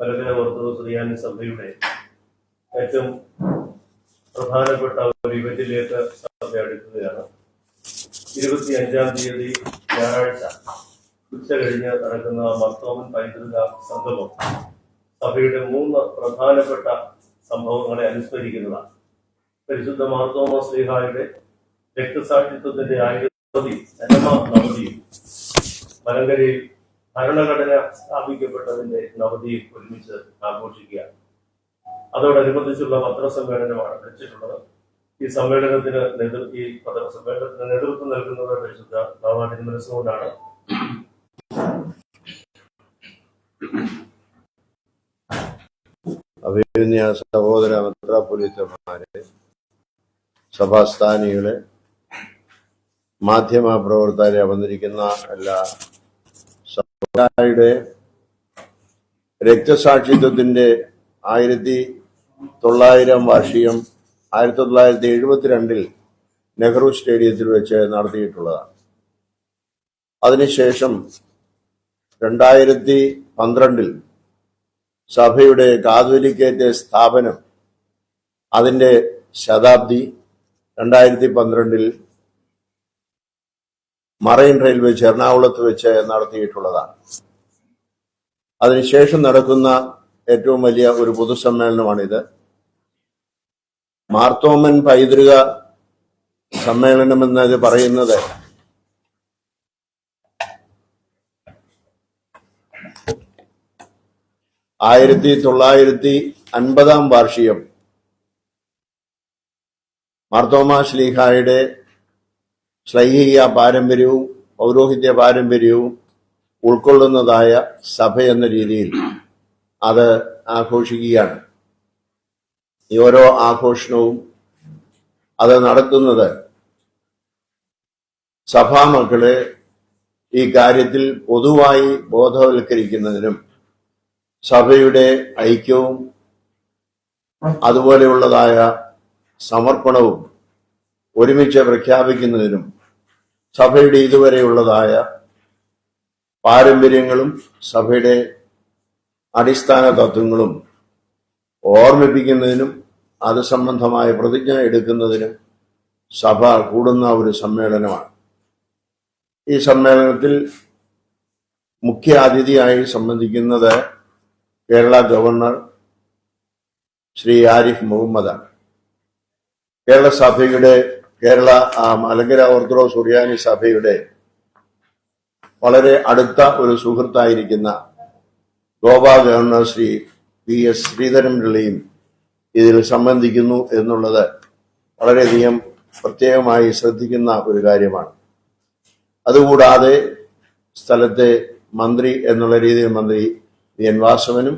Malankara orthodox റിയാനി സഭയുടെ ഏറ്റവും പ്രധാനപ്പെട്ട ഒരു ഇവന്റിലേക്ക് സഭ അടുക്കുകയാണ്. ഇരുപത്തി അഞ്ചാം തീയതി ഞായറാഴ്ച ഉച്ച കഴിഞ്ഞ് നടക്കുന്ന മർത്തോമൻ പൈതൃക സംഗമം സഭയുടെ മൂന്ന് പ്രധാനപ്പെട്ട സംഭവങ്ങളെ അനുസ്മരിക്കുന്നതാണ്. പരിശുദ്ധ മാർത്തോമ ശ്രീഹായുടെ രക്തസാക്ഷിത്വത്തിന്റെ ആയിരത്തി നവതിയും മലങ്കരയിൽ ഭരണഘടന സ്ഥാപിക്കപ്പെട്ടതിന്റെ നവതിയും ഒരുമിച്ച് ആഘോഷിക്കുക. അതോടനുബന്ധിച്ചുള്ള പത്രസമ്മേളനമാണ് വെച്ചിട്ടുള്ളത്. ഈ സമ്മേളനത്തിന് നേതൃ ഈ പത്രസമ്മേളനത്തിന് നേതൃത്വം നൽകുന്നത് പരിശുദ്ധ നാവാട്ടിന് മനസ്സുകൊണ്ടാണ്. അഭിനയ സഹോദര മെത്രാപ്പൊലിത്തമാരെ സഭാസ്ഥാനികളെ മാധ്യമ പ്രവർത്തകരെ വന്നിരിക്കുന്ന എല്ലാ സഭയുടെ രക്തസാക്ഷിത്വത്തിന്റെ ആയിരത്തി തൊള്ളായിരം വാർഷികം ആയിരത്തി തൊള്ളായിരത്തി എഴുപത്തിരണ്ടിൽ നെഹ്റു സ്റ്റേഡിയത്തിൽ വെച്ച് നടത്തിയിട്ടുള്ളതാണ്. അതിനുശേഷം രണ്ടായിരത്തി പന്ത്രണ്ടിൽ സഭയുടെ കാതോലിക്കേറ്റ് സ്ഥാപനം അതിന്റെ ശതാബ്ദി രണ്ടായിരത്തി പന്ത്രണ്ടിൽ മറൈൻ റെയിൽവേ എറണാകുളത്ത് വെച്ച് നടത്തിയിട്ടുള്ളതാണ്. അതിനുശേഷം നടക്കുന്ന ഏറ്റവും വലിയ ഒരു പൊതുസമ്മേളനമാണിത്. മാർത്തോമൻ പൈതൃക സമ്മേളനം എന്നത് പറയുന്നത് ആയിരത്തി തൊള്ളായിരത്തി അൻപതാം വാർഷികം മാർത്തോമ ശ്ലീഹായുടെ ശ്ലൈഹിക പാരമ്പര്യവും പൗരോഹിത്യ പാരമ്പര്യവും ഉൾക്കൊള്ളുന്നതായ സഭ എന്ന രീതിയിൽ അത് ആഘോഷിക്കുകയാണ്. ഈ ഓരോ ആഘോഷണവും അത് നടത്തുന്നത് സഭാമക്കളെ ഈ കാര്യത്തിൽ പൊതുവായി ബോധവൽക്കരിക്കുന്നതിനും സഭയുടെ ഐക്യവും അതുപോലെയുള്ളതായ സമർപ്പണവും ഒരുമിച്ച് പ്രഖ്യാപിക്കുന്നതിനും സഭയുടെ ഇതുവരെയുള്ളതായ പാരമ്പര്യങ്ങളും സഭയുടെ അടിസ്ഥാന തത്വങ്ങളും ഓർമ്മിപ്പിക്കുന്നതിനും അത് സംബന്ധമായ പ്രതിജ്ഞ എടുക്കുന്നതിനും സഭ കൂടുന്ന ഒരു സമ്മേളനമാണ്. ഈ സമ്മേളനത്തിൽ മുഖ്യ അതിഥിയായി സംബന്ധിക്കുന്നത് കേരള ഗവർണർ ശ്രീ ആരിഫ് മുഹമ്മദാണ്. കേരള സഭയുടെ കേരള മലങ്കര ഓർത്തഡോക്സ് സുറിയാനി സഭയുടെ വളരെ അടുത്ത ഒരു സുഹൃത്തായിരിക്കുന്ന Goa governor Shri P S Sreedharan പിള്ളയും ഇതിൽ സംബന്ധിക്കുന്നു എന്നുള്ളത് വളരെയധികം പ്രത്യേകമായി ശ്രദ്ധിക്കുന്ന ഒരു കാര്യമാണ്. അതുകൂടാതെ സ്ഥലത്തെ മന്ത്രി എന്നുള്ള രീതിയിൽ മന്ത്രി വി എൻ വാസവനും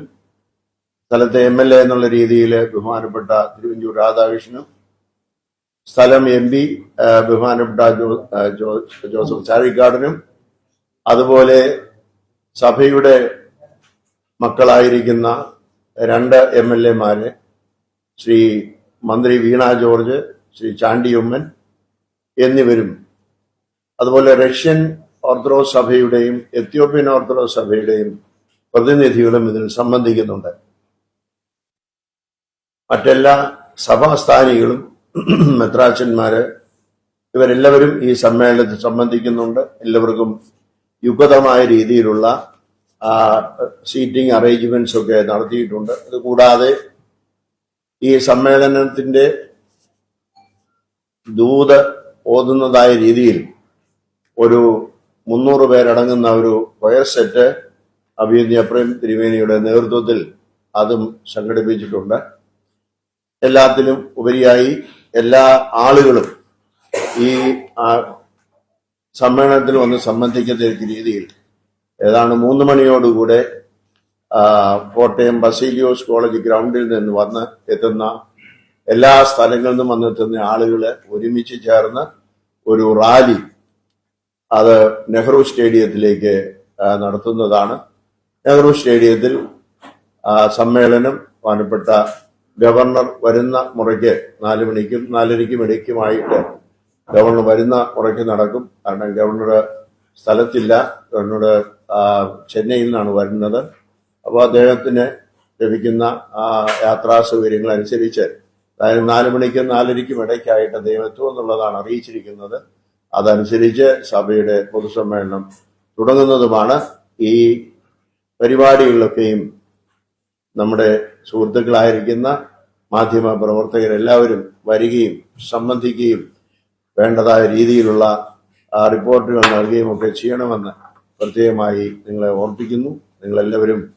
സ്ഥലത്തെ എം എൽ എ എന്നുള്ള രീതിയിൽ ബഹുമാനപ്പെട്ട തിരുവഞ്ചൂർ രാധാകൃഷ്ണനും സ്ഥലം എം പി ബഹുമാനപ്പെട്ട ജോസഫ് ചാഴിക്കാടനും അതുപോലെ സഭയുടെ മക്കളായിരിക്കുന്ന രണ്ട് എം എൽ എമാരെ ശ്രീ മന്ത്രി വീണ ജോർജ് ശ്രീ ചാണ്ടി ഉമ്മൻ എന്നിവരും അതുപോലെ റഷ്യൻ ഓർത്തഡോക്സ് സഭയുടെയും എത്യോപ്യൻ ഓർത്തഡോക്സ് സഭയുടെയും പ്രതിനിധികളും ഇതിൽ സംബന്ധിക്കുന്നുണ്ട്. മറ്റെല്ലാ സഭാസ്ഥാനികളും മെത്രാച്ചന്മാര് ഇവരെല്ലാവരും ഈ സമ്മേളനത്തിൽ സംബന്ധിക്കുന്നുണ്ട്. എല്ലാവർക്കും യുഗതമായ രീതിയിലുള്ള സീറ്റിംഗ് അറേഞ്ച്മെന്റ്സ് ഒക്കെ നടത്തിയിട്ടുണ്ട്. ഇത് കൂടാതെ ഈ സമ്മേളനത്തിന്റെ ദൂത് ഓതുന്നതായ രീതിയിൽ ഒരു മുന്നൂറ് പേരടങ്ങുന്ന ഒരു കൊയർ സെറ്റ് അഭിയന്യ പ്രേം തിരുവേനിയുടെ നേതൃത്വത്തിൽ അതും സംഘടിപ്പിച്ചിട്ടുണ്ട്. എല്ലാത്തിലും ഉപരിയായി എല്ലാ ആളുകളും ഈ സമ്മേളനത്തിൽ വന്ന് സംബന്ധിക്കുന്ന രീതിയിൽ ഏതാണ്ട് മൂന്ന് മണിയോടുകൂടെ കോട്ടയം ബസീലിയോസ് കോളേജ് ഗ്രൗണ്ടിൽ നിന്ന് വന്ന് എത്തുന്ന എല്ലാ സ്ഥലങ്ങളിൽ നിന്നും വന്നെത്തുന്ന ആളുകളെ ഒരുമിച്ച് ചേർന്ന് ഒരു റാലി അത് നെഹ്റു സ്റ്റേഡിയത്തിലേക്ക് നടത്തുന്നതാണ്. നെഹ്റു സ്റ്റേഡിയത്തിൽ സമ്മേളനം ബഹുമാനപ്പെട്ട ഗവർണർ വരുന്ന മുറയ്ക്ക് നാല് മണിക്കും നാലരയ്ക്കും ഇടയ്ക്കുമായിട്ട് ഗവർണർ വരുന്ന മുറയ്ക്ക് നടക്കും. കാരണം ഗവർണർ സ്ഥലത്തില്ല. ഗവർണർ ചെന്നൈയിൽ നിന്നാണ് വരുന്നത്. അപ്പോൾ അദ്ദേഹത്തിന് ലഭിക്കുന്ന യാത്രാ സൗകര്യങ്ങൾ അനുസരിച്ച് അതായത് നാല് മണിക്കും നാലരയ്ക്കും ഇടയ്ക്കായിട്ട് എത്തും എന്നുള്ളതാണ് അറിയിച്ചിരിക്കുന്നത്. അതനുസരിച്ച് സഭയുടെ പൊതുസമ്മേളനം തുടങ്ങുന്നതുമാണ്. ഈ പരിപാടികളിലൊക്കെയും നമ്മുടെ സുഹൃത്തുക്കളായിരിക്കുന്ന മാധ്യമ പ്രവർത്തകരെല്ലാവരും വരികയും സംബന്ധിക്കുകയും വേണ്ടതായ രീതിയിലുള്ള റിപ്പോർട്ടുകൾ നൽകുകയും ഒക്കെ ചെയ്യണമെന്ന് പ്രത്യേകമായി നിങ്ങളെ ഓർപ്പിക്കുന്നു. നിങ്ങളെല്ലാവരും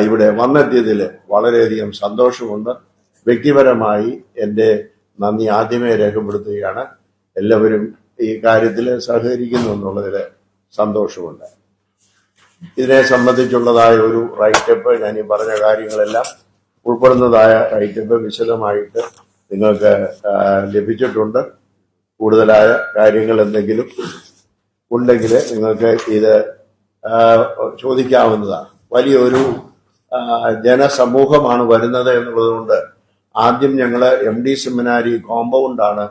ഇവിടെ വന്നെത്തിയതിൽ വളരെയധികം സന്തോഷമുണ്ട്. വ്യക്തിപരമായി എന്റെ നന്ദി ആദ്യമേ രേഖപ്പെടുത്തുകയാണ്. എല്ലാവരും ഈ കാര്യത്തിൽ സഹകരിക്കുന്നു എന്നുള്ളതിൽ സന്തോഷമുണ്ട്. ഇതിനെ സംബന്ധിച്ചുള്ളതായ ഒരു റൈറ്റപ്പ് ഞാൻ ഈ പറഞ്ഞ കാര്യങ്ങളെല്ലാം ഉൾപ്പെടുന്നതായ റൈറ്റപ്പ് വിശദമായിട്ട് നിങ്ങൾക്ക് ലഭിച്ചിട്ടുണ്ട്. കൂടുതലായ കാര്യങ്ങൾ എന്തെങ്കിലും ഉണ്ടെങ്കിൽ നിങ്ങൾക്ക് ഇത് ചോദിക്കാവുന്നതാണ്. വലിയൊരു ജനസമൂഹമാണ് വരുന്നത് എന്നുള്ളതുകൊണ്ട് ആദ്യം ഞങ്ങൾ എം ഡി സെമിനാരി കോമ്പൗണ്ടാണ്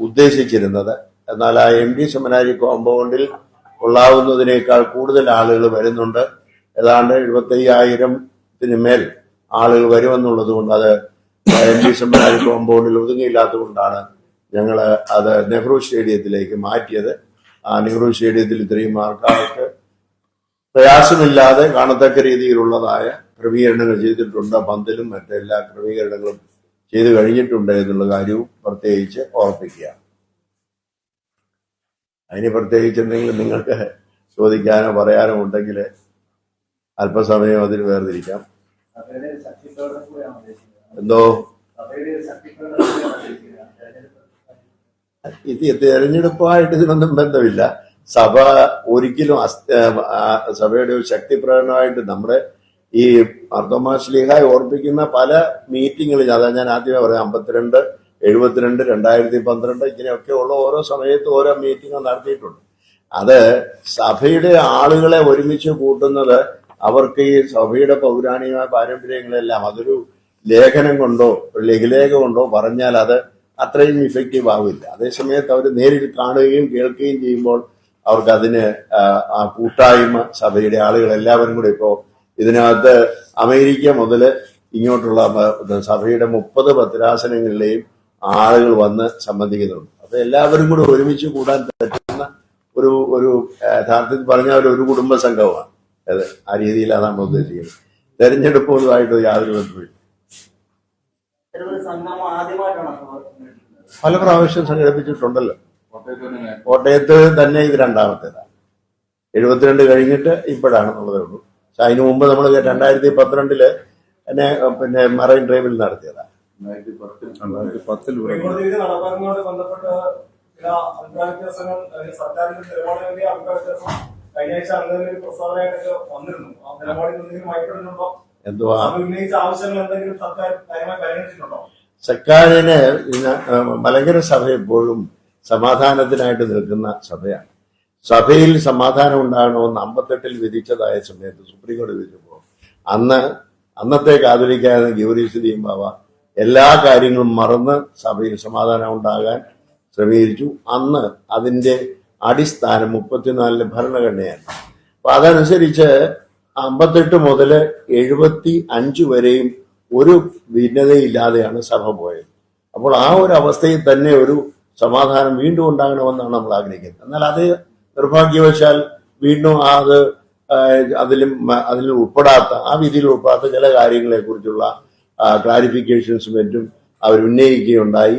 ഉദ്ദേശിച്ചിരുന്നത്. എന്നാൽ ആ എം ഡി സെമിനാരി കോമ്പൗണ്ടിൽ കൊള്ളാവുന്നതിനേക്കാൾ കൂടുതൽ ആളുകൾ വരുന്നുണ്ട്. ഏതാണ്ട് എഴുപത്തയ്യായിരത്തിന് മേൽ ആളുകൾ വരുമെന്നുള്ളത് കൊണ്ട് അത് എം സെമിനാരി കോമ്പൗണ്ടിൽ ഒതുങ്ങിയില്ലാത്തതുകൊണ്ടാണ് ഞങ്ങൾ അത് നെഹ്റു സ്റ്റേഡിയത്തിലേക്ക് മാറ്റിയത്. ആ നെഹ്റു സ്റ്റേഡിയത്തിൽ ഇത്രയും ആൾക്കാർക്ക് പ്രയാസമില്ലാതെ കാണത്തക്ക രീതിയിലുള്ളതായ ക്രമീകരണങ്ങൾ ചെയ്തിട്ടുണ്ട്. പന്തലും മറ്റെല്ലാ ക്രമീകരണങ്ങളും ചെയ്തു കഴിഞ്ഞിട്ടുണ്ട് എന്നുള്ള കാര്യവും പ്രത്യേകിച്ച് ഓർപ്പിക്കുക. അതിന് പ്രത്യേകിച്ച് എന്തെങ്കിലും നിങ്ങൾക്ക് ചോദിക്കാനോ പറയാനോ ഉണ്ടെങ്കിൽ അല്പസമയം അതിന് വേർതിരിക്കാം. എന്തോ ഇത് തെരഞ്ഞെടുപ്പായിട്ട് ഇതിനൊന്നും ബന്ധമില്ല സഭ ഒരിക്കലും സഭയുടെ ഒരു ശക്തി പ്രകടനമായിട്ട് നമ്മുടെ ഈ അർദ്ധമാശ്ലീഹായി ഓർപ്പിക്കുന്ന പല മീറ്റിങ്ങുകളും അതാ ഞാൻ ആദ്യമേ പറയാം അമ്പത്തിരണ്ട് എഴുപത്തിരണ്ട് രണ്ടായിരത്തി പന്ത്രണ്ട് ഇങ്ങനെയൊക്കെ ഉള്ള ഓരോ സമയത്ത് ഓരോ മീറ്റിംഗ് നടത്തിയിട്ടുണ്ട്. അത് സഭയുടെ ആളുകളെ ഒരുമിച്ച് കൂട്ടുന്നത് അവർക്ക് ഈ സഭയുടെ പൗരാണിക പാരമ്പര്യങ്ങളെല്ലാം അതൊരു ലേഖനം കൊണ്ടോ ഒരു ലഘുലേഖ കൊണ്ടോ പറഞ്ഞാൽ അത് അത്രയും ഇഫക്റ്റീവ് ആവില്ല. അതേസമയത്ത് അവർ നേരിൽ കാണുകയും കേൾക്കുകയും ചെയ്യുമ്പോൾ അവർക്ക് അതിന് ആ, കൂട്ടായ്മ സഭയുടെ ആളുകൾ എല്ലാവരും കൂടി ഇപ്പോൾ ഇതിനകത്ത് അമേരിക്ക മുതൽ ഇങ്ങോട്ടുള്ള സഭയുടെ മുപ്പത് ഭദ്രാസനങ്ങളിലെയും ആളുകൾ വന്ന് സംബന്ധിക്കുന്നുണ്ട്. അപ്പൊ എല്ലാവരും കൂടെ ഒരുമിച്ച് കൂടാൻ പറ്റുന്ന ഒരു ഒരു യഥാർത്ഥത്തിൽ പറഞ്ഞ ഒരു കുടുംബ സംഘമാണ്. അതെ ആ രീതിയിലാണ് നമ്മൾ ഉദ്ദേശിക്കുന്നത്. തെരഞ്ഞെടുപ്പുമായിട്ട് യാതൊരു ബന്ധമില്ല. പല പ്രാവശ്യം സംഘടിപ്പിച്ചിട്ടുണ്ടല്ലോ. കോട്ടയത്ത് തന്നെ കോട്ടയത്ത് തന്നെ ഇത് രണ്ടാമത്തേതാണ്. എഴുപത്തിരണ്ട് കഴിഞ്ഞിട്ട് ഇപ്പോഴാണെന്നുള്ളതേ ഉള്ളൂ. പക്ഷെ അതിനു മുമ്പ് നമ്മൾ രണ്ടായിരത്തി പന്ത്രണ്ടിൽ എന്നെ പിന്നെ മറൈൻ ഡ്രൈവിൽ നടത്തിയതാണ്. രണ്ടായിരത്തി പത്തിൽ ബന്ധപ്പെട്ട് ചില അഭിപ്രായ വ്യത്യാസങ്ങൾ സർക്കാരിന്റെ നിലപാടിന് വേണ്ടി അഭിപ്രായ വ്യത്യാസം കഴിഞ്ഞ ആഴ്ച അങ്ങനെ ഒരു പ്രസ്താവനയായിട്ടൊക്കെ വന്നിരുന്നു. ആ നിലപാടിൽ എന്തെങ്കിലും മാറ്റപ്പെടുന്നുണ്ടോ എന്തുവാ? അത് ഉന്നയിച്ച ആവശ്യങ്ങൾ എന്തെങ്കിലും സർക്കാർ കാര്യമായി പരിഗണിച്ചിട്ടുണ്ടോ? സർക്കാരിന് മലങ്കര സഭ എപ്പോഴും സമാധാനത്തിനായിട്ട് നിൽക്കുന്ന സഭയാണ്. സഭയിൽ സമാധാനം ഉണ്ടാകണമെന്ന് അമ്പത്തെട്ടിൽ വിധിച്ചതായ സമയത്ത് സുപ്രീം കോടതി വിധിച്ചപ്പോൾ അന്ന് അന്നത്തെ കാതലിക്കായിരുന്ന ഗൗരീശ്വരിയും ബാബ എല്ലാ കാര്യങ്ങളും മറന്ന് സഭയിൽ സമാധാനം ഉണ്ടാകാൻ ശ്രമീകരിച്ചു. അന്ന് അതിന്റെ അടിസ്ഥാനം മുപ്പത്തിനാലിലെ ഭരണഘടനയാണ്. അപ്പൊ അതനുസരിച്ച് അമ്പത്തെട്ട് മുതൽ എഴുപത്തി അഞ്ച് വരെയും ഒരു ഭിന്നതയില്ലാതെയാണ് സഭ പോയത്. അപ്പോൾ ആ ഒരു അവസ്ഥയിൽ തന്നെ ഒരു സമാധാനം വീണ്ടും ഉണ്ടാകണമെന്നാണ് നമ്മൾ ആഗ്രഹിക്കുന്നത്. എന്നാൽ അത് നിർഭാഗ്യവശാൽ വീണ്ടും അത് അതിലും അതിൽ ഉൾപ്പെടാത്ത ആ വിധിയിൽ ഉൾപ്പെടാത്ത ചില കാര്യങ്ങളെ കുറിച്ചുള്ള ക്ലാരിഫിക്കേഷൻസും മറ്റും അവർ ഉന്നയിക്കുകയുണ്ടായി.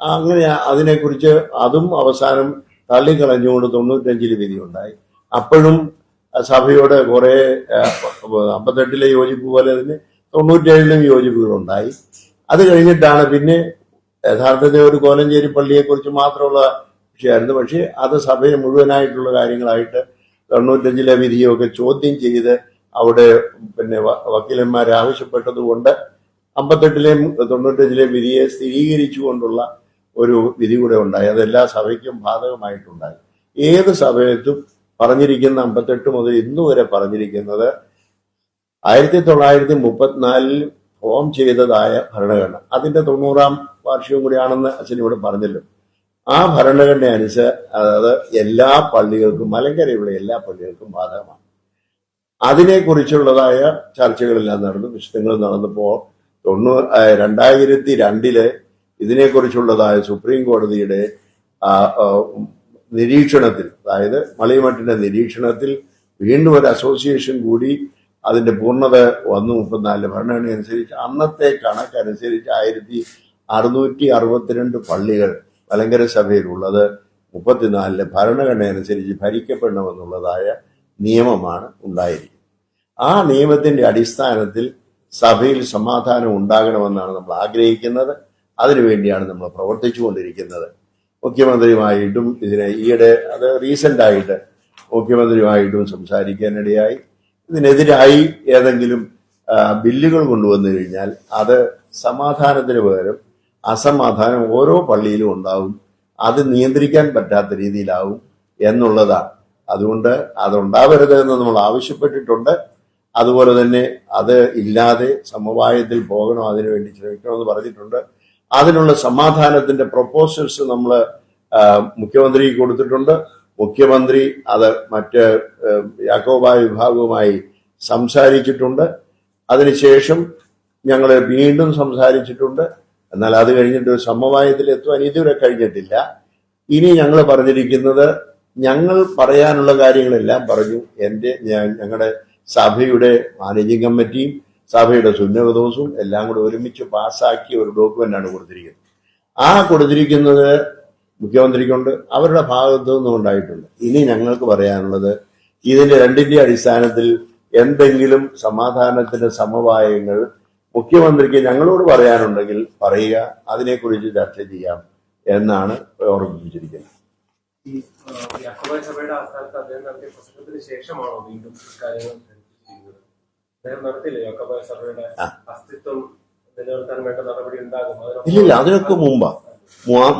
അങ്ങനെ അതിനെക്കുറിച്ച് അതും അവസാനം തള്ളിക്കളഞ്ഞുകൊണ്ട് തൊണ്ണൂറ്റഞ്ചിൽ വിധിയുണ്ടായി. അപ്പോഴും സഭയോട് കുറെ അമ്പത്തെട്ടിലെ യോജിപ്പ് പോലെ തന്നെ തൊണ്ണൂറ്റേഴിലും യോജിപ്പുകളുണ്ടായി. അത് കഴിഞ്ഞിട്ടാണ് പിന്നെ യഥാർത്ഥത്തിൽ ഒരു കോലഞ്ചേരി പള്ളിയെക്കുറിച്ച് മാത്രമുള്ള വിഷയമായിരുന്നു. പക്ഷേ അത് സഭയെ മുഴുവനായിട്ടുള്ള കാര്യങ്ങളായിട്ട് തൊണ്ണൂറ്റഞ്ചിലെ വിധിയൊക്കെ ചോദ്യം ചെയ്ത് അവിടെ പിന്നെ വക്കീലന്മാർ ആവശ്യപ്പെട്ടതുകൊണ്ട് അമ്പത്തെട്ടിലെയും തൊണ്ണൂറ്റഞ്ചിലെയും വിധിയെ സ്ഥിരീകരിച്ചുകൊണ്ടുള്ള ഒരു വിധി കൂടെ ഉണ്ടായി. അതെല്ലാ സഭയ്ക്കും ബാധകമായിട്ടുണ്ടായി. ഏത് സഭയത്തും പറഞ്ഞിരിക്കുന്ന അമ്പത്തെട്ട് മുതൽ ഇന്നു വരെ പറഞ്ഞിരിക്കുന്നത് ആയിരത്തി തൊള്ളായിരത്തി മുപ്പത്തിനാലിൽ ഫോം ചെയ്തതായ ഭരണഘടന. അതിന്റെ തൊണ്ണൂറാം വാർഷികം കൂടിയാണെന്ന് അച്ഛൻ ഇവിടെ പറഞ്ഞല്ലോ. ആ ഭരണഘടന അനുസരിച്ച് അതായത് എല്ലാ പള്ളികൾക്കും മലങ്കരയുള്ള എല്ലാ പള്ളികൾക്കും ബാധകമാണ്. അതിനെക്കുറിച്ചുള്ളതായ ചർച്ചകളെല്ലാം നടന്നു വിശദങ്ങൾ നടന്നപ്പോ തൊണ്ണൂ രണ്ടായിരത്തി രണ്ടിൽ ഇതിനെക്കുറിച്ചുള്ളതായ സുപ്രീം കോടതിയുടെ നിരീക്ഷണത്തിൽ അതായത് മളിമട്ടിന്റെ നിരീക്ഷണത്തിൽ വീണ്ടും ഒരു അസോസിയേഷൻ കൂടി അതിന്റെ പൂർണത വന്നു മുപ്പത്തിനാല് ഭരണഘടന അനുസരിച്ച്. അന്നത്തെ കണക്കനുസരിച്ച് ആയിരത്തി അറുന്നൂറ്റി അറുപത്തിരണ്ട് പള്ളികൾ മലങ്കര സഭയിലുള്ളത് മുപ്പത്തിനാലിലെ ഭരണഘടന അനുസരിച്ച് ഭരിക്കപ്പെടണമെന്നുള്ളതായ നിയമമാണ് ഉണ്ടായിരിക്കുന്നത്. ആ നിയമത്തിന്റെ അടിസ്ഥാനത്തിൽ സഭയിൽ സമാധാനം ഉണ്ടാകണമെന്നാണ് നമ്മൾ ആഗ്രഹിക്കുന്നത്. അതിനുവേണ്ടിയാണ് നമ്മൾ പ്രവർത്തിച്ചുകൊണ്ടിരിക്കുന്നത്. മുഖ്യമന്ത്രിയുമായിട്ടും ഇതിനെ ഈയിടെ അത് റീസെന്റ് ആയിട്ട് മുഖ്യമന്ത്രിയുമായിട്ടും സംസാരിക്കാനിടയായി. ഇതിനെതിരായി ഏതെങ്കിലും ബില്ലുകൾ കൊണ്ടുവന്നു കഴിഞ്ഞാൽ അത് സമാധാനത്തിന് പകരം അസമാധാനം ഓരോ പള്ളിയിലും ഉണ്ടാവും. അത് നിയന്ത്രിക്കാൻ പറ്റാത്ത രീതിയിലാവും എന്നുള്ളതാണ്. അതുകൊണ്ട് അതുണ്ടാവരുത് എന്ന് നമ്മൾ ആവശ്യപ്പെട്ടിട്ടുണ്ട്. അതുപോലെ തന്നെ അത് ഇല്ലാതെ സമവായത്തിൽ പോകണം അതിനുവേണ്ടി ശ്രമിക്കണമെന്ന് പറഞ്ഞിട്ടുണ്ട്. അതിനുള്ള സമാധാനത്തിന്റെ പ്രപ്പോസൽസ് നമ്മൾ മുഖ്യമന്ത്രിക്ക് കൊടുത്തിട്ടുണ്ട്. മുഖ്യമന്ത്രി അത് മറ്റ് യാക്കോബായ വിഭാഗവുമായി സംസാരിച്ചിട്ടുണ്ട്. അതിനുശേഷം ഞങ്ങൾ വീണ്ടും സംസാരിച്ചിട്ടുണ്ട്. എന്നാൽ അത് കഴിഞ്ഞിട്ട് ഒരു സമവായത്തിൽ എത്തുവാൻ ഇതുവരെ കഴിഞ്ഞിട്ടില്ല. ഇനി ഞങ്ങൾ പറഞ്ഞിരിക്കുന്നത് ഞങ്ങൾ പറയാനുള്ള കാര്യങ്ങളെല്ലാം പറഞ്ഞു. എന്റെ ഞങ്ങളുടെ സഭയുടെ മാനേജിംഗ് കമ്മിറ്റിയും സഭയുടെ സുന്നവദോസും എല്ലാം കൂടെ ഒരുമിച്ച് പാസ്സാക്കിയ ഒരു ഡോക്യുമെന്റാണ് കൊടുത്തിരിക്കുന്നത്. ആ കൊടുത്തിരിക്കുന്നത് മുഖ്യമന്ത്രിക്കുണ്ട് അവരുടെ ഭാഗത്തു നിന്നും ഉണ്ടായിട്ടുണ്ട്. ഇനി ഞങ്ങൾക്ക് പറയാനുള്ളത് ഇതിന്റെ രണ്ടിന്റെ അടിസ്ഥാനത്തിൽ എന്തെങ്കിലും സമാധാനത്തിന്റെ സമവായങ്ങൾ മുഖ്യമന്ത്രിക്ക് ഞങ്ങളോട് പറയാനുണ്ടെങ്കിൽ പറയുക അതിനെക്കുറിച്ച് ചർച്ച ചെയ്യാം എന്നാണ് ഓർമ്മിപ്പിച്ചിരിക്കുന്നത്. ഈ സഭയുടെ ആസ്ഥാനത്ത് അദ്ദേഹം നടത്തിയ പ്രസംഗത്തിന് ശേഷമാണോ വീണ്ടും കാര്യങ്ങൾ ഇല്ലില്ല അതിനൊക്കെ മുമ്പാ.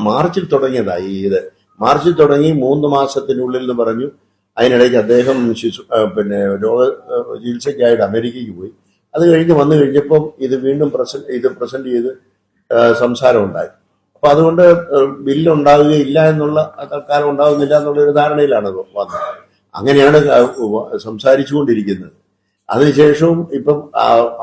മാർച്ചിൽ തുടങ്ങിയതായി ഇത്. മാർച്ചിൽ തുടങ്ങി മൂന്ന് മാസത്തിനുള്ളിൽ എന്ന് പറഞ്ഞു. അതിനിടയ്ക്ക് അദ്ദേഹം ശിശു പിന്നെ രോഗ ചികിത്സയ്ക്കായിട്ട് അമേരിക്കയ്ക്ക് പോയി. അത് കഴിഞ്ഞ് വന്നു കഴിഞ്ഞപ്പം ഇത് വീണ്ടും പ്രസന്റ് ഇത് പ്രസന്റ് ചെയ്ത് സംസാരം ഉണ്ടായി. അപ്പൊ അതുകൊണ്ട് ബില്ലുണ്ടാവുകയില്ല എന്നുള്ള തൽക്കാലം ഉണ്ടാവുന്നില്ല എന്നുള്ള ഒരു ധാരണയിലാണ് വന്നത്. അങ്ങനെയാണ് സംസാരിച്ചുകൊണ്ടിരിക്കുന്നത്. അതിനുശേഷവും ഇപ്പം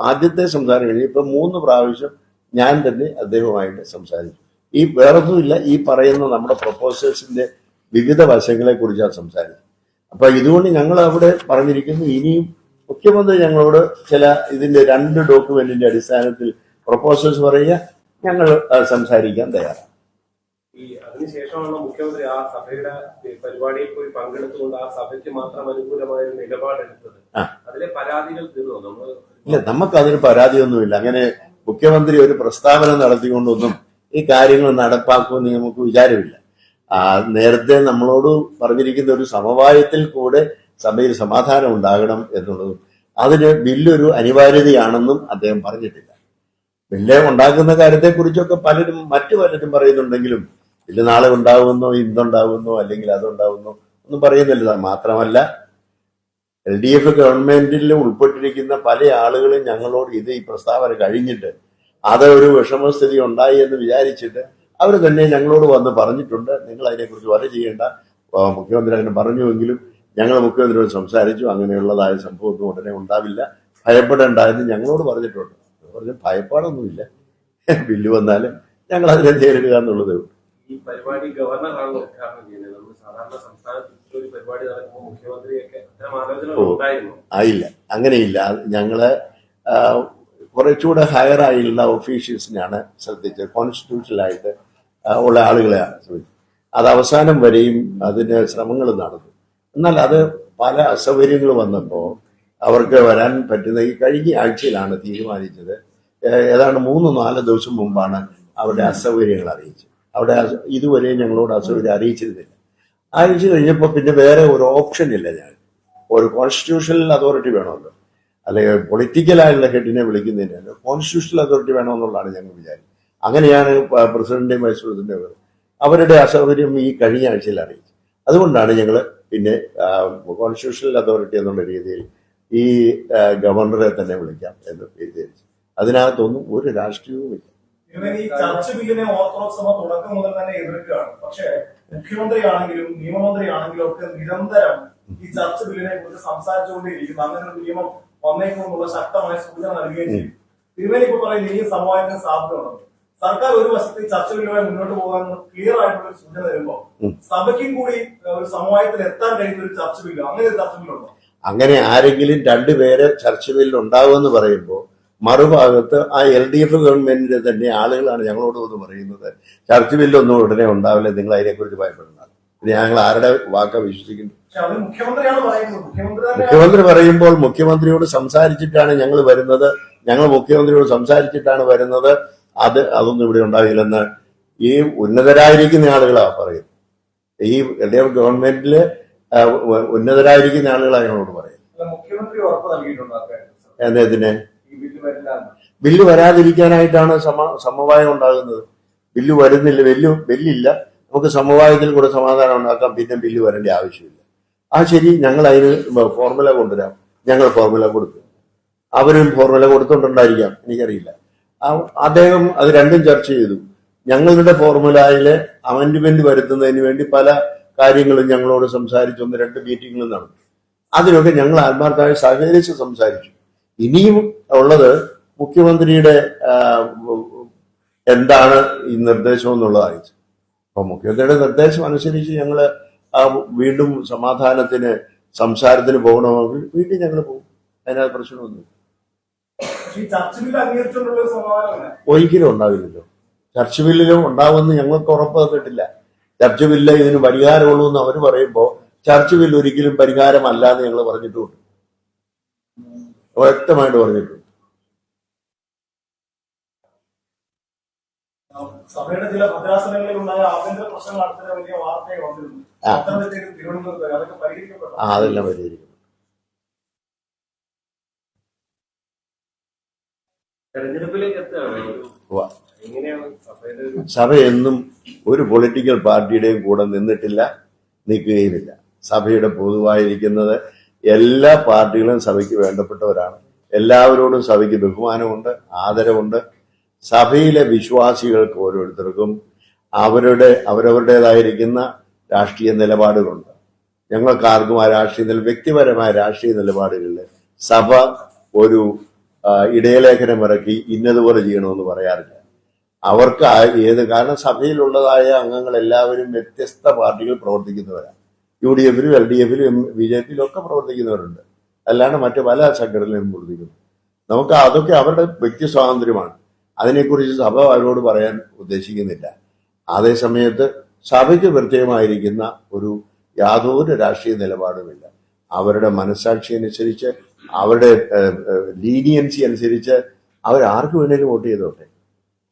ആദ്യത്തെ സംസാരം കഴിഞ്ഞ് ഇപ്പം മൂന്ന് പ്രാവശ്യം ഞാൻ തന്നെ അദ്ദേഹവുമായിട്ട് സംസാരിച്ചു. ഈ വേറൊന്നുമില്ല ഈ പറയുന്ന നമ്മുടെ പ്രപ്പോസൽസിന്റെ വിവിധ വശങ്ങളെ കുറിച്ചാണ് സംസാരിച്ചത്. അപ്പൊ ഇതുകൊണ്ട് ഞങ്ങൾ അവിടെ പറഞ്ഞിരിക്കുന്നു ഇനിയും മുഖ്യമന്ത്രി ഞങ്ങളോട് ചില ഇതിന്റെ രണ്ട് ഡോക്യുമെന്റിന്റെ അടിസ്ഥാനത്തിൽ പ്രപ്പോസൽസ് പറയുക ഞങ്ങൾ സംസാരിക്കാൻ തയ്യാറാണ്. ഈ അതിനുശേഷമാണ് മുഖ്യമന്ത്രി ആ സഭയുടെ പരിപാടിയിൽ പോയി പങ്കെടുത്തുകൊണ്ട് ആ സഭയ്ക്ക് മാത്രം അനുകൂലമായ ഒരു നിലപാടെടുത്തത്. അതിലെ പരാതികൾ തീർന്നു? നമ്മൾ ഇല്ല നമുക്ക് അതിന് പരാതിയൊന്നുമില്ല. അങ്ങനെ മുഖ്യമന്ത്രി ഒരു പ്രസ്താവന നടത്തിക്കൊണ്ടൊന്നും ഈ കാര്യങ്ങൾ നടപ്പാക്കുമെന്ന് നമുക്ക് വിചാരമില്ല. ആ, നേരത്തെ നമ്മളോട് പറഞ്ഞിരിക്കുന്ന ഒരു സമവായത്തിൽ കൂടെ സഭയിൽ സമാധാനം ഉണ്ടാകണം എന്നുള്ളതും അതിന് ബില്ലൊരു അനിവാര്യതയാണെന്നും അദ്ദേഹം പറഞ്ഞിട്ടില്ല. ബില്ല് ഉണ്ടാക്കുന്ന കാര്യത്തെക്കുറിച്ചൊക്കെ പലരും മറ്റു പലരും പറയുന്നുണ്ടെങ്കിലും ബില്ല് നാളെ ഉണ്ടാകുന്നു ഇന്നുണ്ടാകുന്നു അല്ലെങ്കിൽ അതുണ്ടാകുന്നു ഒന്നും പറയുന്നില്ല. മാത്രമല്ല എൽ ഡി എഫ് ഗവൺമെന്റിൽ ഉൾപ്പെട്ടിരിക്കുന്ന പല ആളുകളും ഞങ്ങളോട് ഇത് ഈ പ്രസ്താവന കഴിഞ്ഞിട്ട് അത് ഒരു വിഷമസ്ഥിതി ഉണ്ടായി എന്ന് വിചാരിച്ചിട്ട് അവർ തന്നെ ഞങ്ങളോട് വന്ന് പറഞ്ഞിട്ടുണ്ട്. നിങ്ങൾ അതിനെക്കുറിച്ച് വല ചെയ്യേണ്ട. മുഖ്യമന്ത്രി അങ്ങനെ പറഞ്ഞുവെങ്കിലും ഞങ്ങൾ മുഖ്യമന്ത്രിയോട് സംസാരിച്ചു. അങ്ങനെയുള്ളതായ സംഭവമൊന്നും ഉടനെ ഉണ്ടാവില്ല. ഭയപ്പെടേണ്ട എന്ന് ഞങ്ങളോട് പറഞ്ഞിട്ടുണ്ട്. പറഞ്ഞു ഭയപ്പാടൊന്നുമില്ല. ബില്ല് വന്നാലും ഞങ്ങൾ അതിനെ നേരിടുക എന്നുള്ളതേ ഉള്ളൂ. ഈ പരിപാടി ഗവർണറാണ് ഉദ്ഘാടനം ചെയ്യുന്നത്. നമ്മൾ സാധാരണ സംസ്ഥാനത്ത് ഒരു പരിപാടി നടക്കുമ്പോൾ മുഖ്യമന്ത്രിയൊക്കെ അത്തരം ആലോചനകൾ ഉണ്ടായിരുന്നു. ആയില്ല. അങ്ങനെയില്ല. ഞങ്ങൾ കുറച്ചുകൂടെ ഹയർ ആയിട്ടുള്ള ഒഫീഷ്യൽസിനെയാണ് ശ്രദ്ധിച്ചത്. കോൺസ്റ്റിറ്റ്യൂഷനായിട്ട് ഉള്ള ആളുകളെയാണ് ശ്രദ്ധിച്ചത്. അത് അവസാനം വരെയും അതിന് ശ്രമങ്ങൾ നടന്നു. എന്നാൽ അത് പല അസൗകര്യങ്ങൾ വന്നപ്പോൾ അവർക്ക് വരാൻ പറ്റുന്ന ഈ കഴിഞ്ഞ ആഴ്ചയിലാണ് തീരുമാനിച്ചത്. ഏതാണ്ട് മൂന്ന് നാല് ദിവസം മുമ്പാണ് അവരുടെ അസൗകര്യങ്ങൾ അറിയിച്ചത്. അവിടെ ഇതുവരെ ഞങ്ങളോട് അസൗകര്യം അറിയിച്ചിരുന്നില്ല. അറിയിച്ചു കഴിഞ്ഞപ്പോൾ പിന്നെ വേറെ ഒരു ഓപ്ഷൻ ഇല്ല ഞാൻ ഒരു കോൺസ്റ്റിറ്റ്യൂഷണൽ അതോറിറ്റി വേണമല്ലോ. അല്ലെങ്കിൽ പൊളിറ്റിക്കലായുള്ള ഹെഡിനെ വിളിക്കുന്നതിന് കോൺസ്റ്റിറ്റ്യൂഷണൽ അതോറിറ്റി വേണമെന്നുള്ളതാണ് ഞങ്ങൾ വിചാരിച്ചത്. അങ്ങനെയാണ് പ്രസിഡന്റിന്റെയും വൈസ് പ്രസിഡന്റും അവരുടെ അസൗകര്യം ഈ കഴിഞ്ഞ ആഴ്ചയിൽ അറിയിച്ചു അതുകൊണ്ടാണ് ഞങ്ങൾ പിന്നെ കോൺസ്റ്റിറ്റ്യൂഷണൽ അതോറിറ്റി എന്നുള്ള രീതിയിൽ ഈ ഗവർണറെ തന്നെ വിളിക്കാം എന്ന് വിചാരിച്ചു അതിനകത്തൊന്നും ഒരു രാഷ്ട്രീയവുമില്ല. ഇവൻ ഈ ചർച്ച് ബില്ലിനെ ഓർത്തഡോക്സ് സഭ തുടക്കം മുതൽ തന്നെ എതിർക്കുകയാണ്. പക്ഷേ മുഖ്യമന്ത്രിയാണെങ്കിലും നിയമമന്ത്രിയാണെങ്കിലും ഒക്കെ നിരന്തരം ഈ ചർച്ച ബില്ലിനെ കുറിച്ച് സംസാരിച്ചുകൊണ്ടേയിരിക്കുന്നു. അങ്ങനെ ഒരു നിയമം വന്നേക്കുമെന്നുള്ള ശക്തമായ സൂചന നൽകുകയും ചെയ്യും. തിരുവേലി ഇപ്പൊ പറയുന്ന ഈ സമവായത്തിന് സാധ്യതയുണ്ട്. സർക്കാർ ഒരു വശത്ത് ഈ ചർച്ച ബില്ലുമായി മുന്നോട്ട് പോകാൻ ക്ലിയർ ആയിട്ടുള്ള ഒരു സൂചന തരുമ്പോൾ സഭയ്ക്കും കൂടി ഒരു സമവായത്തിൽ എത്താൻ കഴിയുന്ന ഒരു ചർച്ച ബില്ല് അങ്ങനെ ഒരു ചർച്ച ബില്ലുണ്ടോ? അങ്ങനെ ആരെങ്കിലും രണ്ടുപേരെ ചർച്ച ബില്ലിൽ ഉണ്ടാവുമെന്ന് പറയുമ്പോൾ മറുഭാഗത്ത് ആ എൽ ഡി എഫ് ഗവൺമെന്റിന്റെ തന്നെ ആളുകളാണ് ഞങ്ങളോട് വന്ന് പറയുന്നത്. ചർച്ച ബില്ലൊന്നും ഉടനെ ഉണ്ടാവില്ല നിങ്ങൾ അതിനെക്കുറിച്ച് ഭയപ്പെടുന്നത് പിന്നെ ഞങ്ങൾ ആരുടെ വാക്ക വിശ്വസിക്കുന്നു മുഖ്യമന്ത്രി പറയുമ്പോൾ മുഖ്യമന്ത്രിയോട് സംസാരിച്ചിട്ടാണ് ഞങ്ങൾ വരുന്നത്. ഞങ്ങൾ മുഖ്യമന്ത്രിയോട് സംസാരിച്ചിട്ടാണ് വരുന്നത്. അത് അതൊന്നും ഇവിടെ ഉണ്ടാകില്ലെന്ന് ഈ ഉന്നതരായിരിക്കുന്ന ആളുകളാ പറയും ഈ എൽ ഡി എഫ് ഗവൺമെന്റിൽ ഉന്നതരായിരിക്കുന്ന ആളുകളാണ് ഞങ്ങളോട് പറയുന്നത്. മുഖ്യമന്ത്രി ഉറപ്പ് നൽകിയിട്ടുണ്ട് ബില്ല് വരാതിരിക്കാനായിട്ടാണ് സമ സമവായം ഉണ്ടാകുന്നത്. ബില്ല് വരുന്നില്ല ബില്ല് ബില്ലില്ല. നമുക്ക് സമവായത്തിൽ കൂടെ സമാധാനം ഉണ്ടാക്കാം പിന്നെ ബില്ല് വരേണ്ട ആവശ്യമില്ല. ആ ശരി ഞങ്ങൾ അതിന് ഫോർമുല കൊണ്ടുവരാം. ഞങ്ങൾ ഫോർമുല കൊടുത്തു അവരും ഫോർമുല കൊടുത്തോണ്ടുണ്ടായിരിക്കാം. എനിക്കറിയില്ല. അദ്ദേഹം അത് രണ്ടും ചർച്ച ചെയ്തു. ഞങ്ങളുടെ ഫോർമുലയിലെ അമെന്റ്മെന്റ് വരുത്തുന്നതിന് വേണ്ടി പല കാര്യങ്ങളും ഞങ്ങളോട് സംസാരിച്ചു ഒന്ന് രണ്ട് മീറ്റിങ്ങുകളും നടന്നു അതിനൊക്കെ ഞങ്ങൾ ആത്മാർത്ഥമായി സഹകരിച്ച് സംസാരിച്ചു. ഇനിയും ഉള്ളത് മുഖ്യമന്ത്രിയുടെ എന്താണ് ഈ നിർദ്ദേശം എന്നുള്ളതായിരിക്കും അപ്പൊ മുഖ്യമന്ത്രിയുടെ നിർദ്ദേശം അനുസരിച്ച് ഞങ്ങൾ ആ വീണ്ടും സമാധാനത്തിന് സംസാരത്തിന് പോകണമെങ്കിൽ വീണ്ടും ഞങ്ങൾ പോകും. അതിനകത്ത് പ്രശ്നമൊന്നും പക്ഷെ ഈ ചർച്ച ബില്ല് അംഗീകരിച്ചുകൊണ്ടുള്ള ഒരു സമാധാനമല്ല ഒരിക്കലും ഉണ്ടാവില്ലല്ലോ. ചർച്ച ബില്ലിലും ഉണ്ടാവുമെന്ന് ഞങ്ങൾക്ക് ഉറപ്പ് തന്നിട്ടില്ല ചർച്ച ബില്ല് ഇതിന് പരിഹാരമുള്ളൂ എന്ന് അവർ പറയുമ്പോൾ ചർച്ച് ബില്ല് ഒരിക്കലും പരിഹാരമല്ല എന്ന് ഞങ്ങൾ പറഞ്ഞിട്ടുണ്ട് വ്യക്തമായിട്ട് പറഞ്ഞിട്ടുണ്ട്. സഭയുടെ ചില ഭദ്രാസനങ്ങളിൽ ഉണ്ടായ ആഭ്യന്തര പ്രശ്നങ്ങൾ വലിയ വാർത്തയായി വന്നിരുന്നു. തിരുവനന്തപുരത്ത് അതൊക്കെ പരിഹരിക്കപ്പെട്ടു. അതെല്ലാം പരിഹരിക്കും സഭ എന്നും ഒരു പൊളിറ്റിക്കൽ പാർട്ടിയുടെയും കൂടെ നിന്നിട്ടില്ല നിൽക്കുകയുമില്ല. സഭയുടെ പൊതുവായിരിക്കുന്നത് എല്ലാ പാർട്ടികളും സഭയ്ക്ക് വേണ്ടപ്പെട്ടവരാണ്. എല്ലാവരോടും സഭയ്ക്ക് ബഹുമാനമുണ്ട് ആദരവുണ്ട്. സഭയിലെ വിശ്വാസികൾക്ക് ഓരോരുത്തർക്കും അവരുടെ അവരവരുടേതായിരിക്കുന്ന രാഷ്ട്രീയ നിലപാടുകളുണ്ട്. ഞങ്ങൾക്ക് ആർക്കും ആ രാഷ്ട്രീയ നില വ്യക്തിപരമായ രാഷ്ട്രീയ നിലപാടുകളിൽ സഭ ഒരു ഇടയലേഖനം ഇറക്കി ഇന്നതുപോലെ ചെയ്യണമെന്ന് പറയാറില്ല. അവർക്ക് ഏത് കാരണം സഭയിലുള്ളതായ അംഗങ്ങൾ എല്ലാവരും വ്യത്യസ്ത പാർട്ടികൾ പ്രവർത്തിക്കുന്നവരാണ്. യു ഡി എഫിലും എൽ ഡി എഫിലും ബി ജെ പിയിലും ഒക്കെ പ്രവർത്തിക്കുന്നവരുണ്ട്. അല്ലാണ്ട് മറ്റു പല സംഘടനയിലും പ്രവർത്തിക്കുന്നു നമുക്ക് അതൊക്കെ അവരുടെ വ്യക്തി സ്വാതന്ത്ര്യമാണ്. അതിനെക്കുറിച്ച് സഭ അവരോട് പറയാൻ ഉദ്ദേശിക്കുന്നില്ല. അതേസമയത്ത് സഭയ്ക്ക് പ്രത്യേകമായിരിക്കുന്ന ഒരു യാതൊരു രാഷ്ട്രീയ നിലപാടുമില്ല. അവരുടെ മനസാക്ഷി അനുസരിച്ച് അവരുടെ ലീനിയൻസി അനുസരിച്ച് അവർ വേണേലും വോട്ട് ചെയ്തോട്ടെ.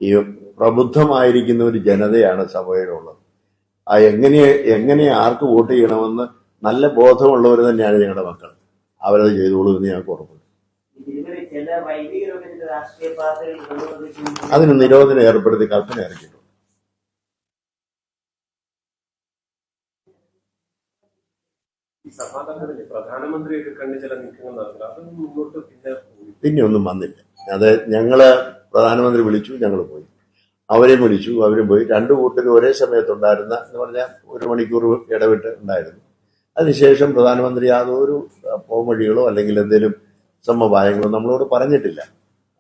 ഈ പ്രബുദ്ധമായിരിക്കുന്ന ഒരു ജനതയാണ് സഭയിലുള്ളത്. ആ എങ്ങനെ എങ്ങനെ ആർക്ക് വോട്ട് ചെയ്യണമെന്ന് നല്ല ബോധമുള്ളവർ തന്നെയാണ് ഞങ്ങളുടെ മക്കൾ അവരത് ചെയ്തോളൂ എന്ന് ഞങ്ങൾക്ക് ഉറപ്പുണ്ട് ചില വൈദികരൊക്കെ രാഷ്ട്രീയ പാർട്ടികൾ കൊണ്ടുവന്നിട്ടുണ്ട്. അതിന് നിരോധനം ഏർപ്പെടുത്തി കൽപ്പന ഇറക്കിയിട്ടുണ്ട് പിന്നെ ഒന്നും വന്നില്ല. അത് ഞങ്ങൾ പ്രധാനമന്ത്രി വിളിച്ചു ഞങ്ങൾ പോയി. അവരെയും വിളിച്ചു അവരും പോയി. രണ്ടു കൂട്ടരും ഒരേ സമയത്തുണ്ടായിരുന്ന എന്ന് പറഞ്ഞാൽ ഒരു മണിക്കൂർ ഇടവിട്ട് ഉണ്ടായിരുന്നു. അതിനുശേഷം പ്രധാനമന്ത്രി യാതൊരു പോംവഴികളോ അല്ലെങ്കിൽ എന്തെങ്കിലും സമവായങ്ങളോ നമ്മളോട് പറഞ്ഞിട്ടില്ല.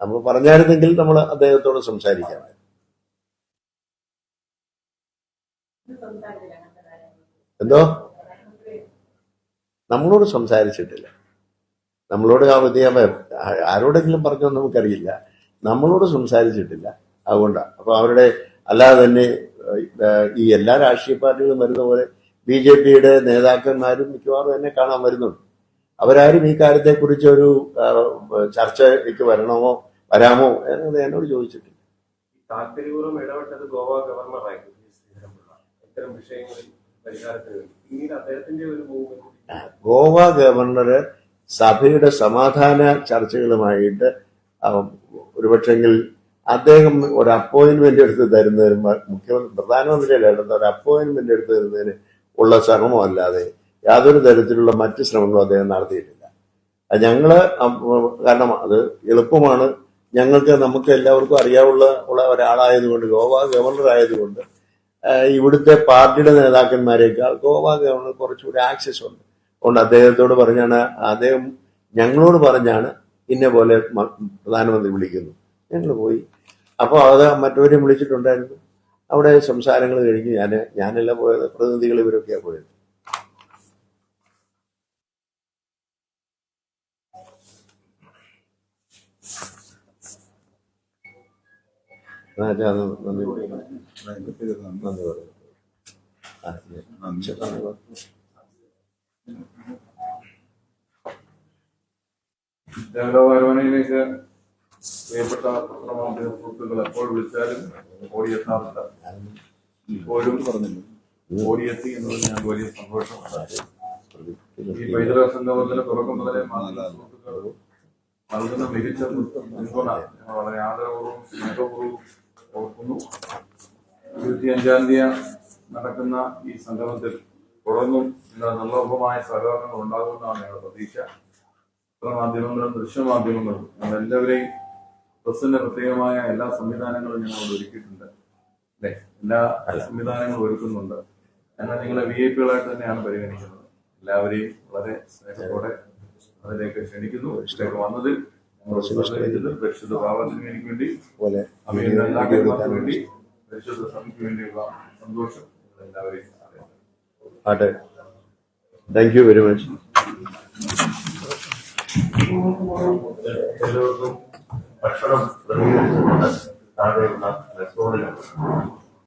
നമ്മൾ പറഞ്ഞായിരുന്നെങ്കിൽ നമ്മൾ അദ്ദേഹത്തോട് സംസാരിക്കാമായിരുന്നു. എന്തോ? നമ്മളോട് സംസാരിച്ചിട്ടില്ല. നമ്മളോട് ആ ആരോടെങ്കിലും പറഞ്ഞോ നമുക്കറിയില്ല. നമ്മളോട് സംസാരിച്ചിട്ടില്ല. അതുകൊണ്ടാണ് അപ്പൊ അവരുടെ അല്ലാതെ തന്നെ ഈ എല്ലാ രാഷ്ട്രീയ പാർട്ടികളും വരുന്ന പോലെ ബി ജെ പിയുടെ നേതാക്കന്മാരും മിക്കവാറും തന്നെ കാണാൻ വരുന്നുണ്ട്. അവരാരും ഈ കാര്യത്തെക്കുറിച്ച് ഒരു ചർച്ചയ്ക്ക് വരണമോ വരാമോ എന്നത് എന്നോട് ചോദിച്ചിട്ടില്ല. താല്പര്യപൂർവം ഇടപെട്ടത് ഗോവ ഗവർണറായിരുന്നു ഇത്തരം വിഷയങ്ങളിൽ പിന്നീട് അദ്ദേഹത്തിന്റെ ഒരു ഗോവ ഗവർണർ സഭയുടെ സമാധാന ചർച്ചകളുമായിട്ട് ഒരുപക്ഷെങ്കിൽ അദ്ദേഹം ഒരു അപ്പോയിന്റ്മെന്റ് എടുത്ത് തരുന്നതിന് മുഖ്യമന്ത്രി പ്രധാനമന്ത്രിയല്ല എടുത്ത ഒരു അപ്പോയിന്റ്മെന്റ് എടുത്ത് തരുന്നതിന് ഉള്ള ശ്രമമോ അല്ലാതെ യാതൊരു തരത്തിലുള്ള മറ്റ് ശ്രമങ്ങളും അദ്ദേഹം നടത്തിയിട്ടില്ല. ഞങ്ങൾ കാരണം അത് എളുപ്പമാണ്. ഞങ്ങൾക്ക് നമുക്ക് എല്ലാവർക്കും അറിയാവുള്ള ഉള്ള ഒരാളായതുകൊണ്ട് ഗോവ ഗവർണർ ആയതുകൊണ്ട് ഇവിടുത്തെ പാർട്ടിയുടെ നേതാക്കന്മാരെക്കാൾ ഗോവ ഗവർണർ കുറച്ചുകൂടി ആക്സസ് ഉണ്ട്. അതുകൊണ്ട് അദ്ദേഹത്തോട് പറഞ്ഞാണ് അദ്ദേഹം ഞങ്ങളോട് പറഞ്ഞാണ് ഇന്നെ പോലെ പ്രധാനമന്ത്രി വിളിക്കുന്നു. ഞങ്ങൾ പോയി അപ്പോൾ അത് മറ്റവരെയും വിളിച്ചിട്ടുണ്ടായിരുന്നു. അവിടെ സംസാരങ്ങൾ കഴിഞ്ഞ് ഞാൻ ഞാനല്ല പോയത് പ്രതിനിധികൾ ഇവരൊക്കെയാണ് പോയത്. അത് നന്ദി. പ്രിയപ്പെട്ട പത്രമാധ്യമ സുഹൃത്തുക്കൾ എപ്പോൾ വിളിച്ചാലും ഓടിയെത്താറില്ല ഇപ്പോഴും ഓടിയെത്തി എന്നുള്ളത് ഞാൻ വലിയ സന്തോഷമാണ് ഈ പൈതൃക സംഗമത്തിന് തുടക്കം സുഹൃത്തുക്കൾ നൽകുന്ന മികച്ച പിന്തുണ ഞങ്ങൾ വളരെ ആദരപൂർവം സ്നേഹപൂർവം ഓർക്കുന്നു. ഇരുപത്തിയഞ്ചാം തീയതി നടക്കുന്ന ഈ സംഗമത്തിൽ തുടർന്നും നിർലോഭമായ സഹകരണങ്ങൾ ഉണ്ടാകുമെന്നാണ് ഞങ്ങളുടെ പ്രതീക്ഷ. പത്രമാധ്യമങ്ങളും ദൃശ്യമാധ്യമങ്ങളും ഞങ്ങൾ പ്രസിന്റെ പ്രത്യേകമായ എല്ലാ സംവിധാനങ്ങളും ഞങ്ങൾ അവിടെ ഒരുക്കിയിട്ടുണ്ട്. അല്ലെ? എല്ലാ സംവിധാനങ്ങളും ഒരുക്കുന്നുണ്ട്. ഞങ്ങൾ നിങ്ങളെ വി ഐ പികളായിട്ട് തന്നെയാണ് പരിഗണിക്കുന്നത്. എല്ലാവരെയും വളരെ സ്നേഹത്തോടെ അതിലേക്ക് ക്ഷണിക്കുന്നു. ഇതിലേക്ക് വന്നതിൽ പരിശുദ്ധ ഭാവത്തിന് എനിക്ക് വേണ്ടി അഭിനന്ദനങ്ങൾക്ക് അവയുടെ എല്ലാ കാര്യങ്ങൾക്കും വേണ്ടി പരിശുദ്ധ സഭയ്ക്ക് വേണ്ടിയുള്ള സന്തോഷം നിങ്ങൾ എല്ലാവരെയും ആട്ടെ. താങ്ക് യു വെരി മച്ച് എല്ലാവർക്കും ഭക്ഷണം ക്രമീകരിച്ചിട്ടുണ്ട് താഴെയുള്ള റെസ്റ്റോറന്റ്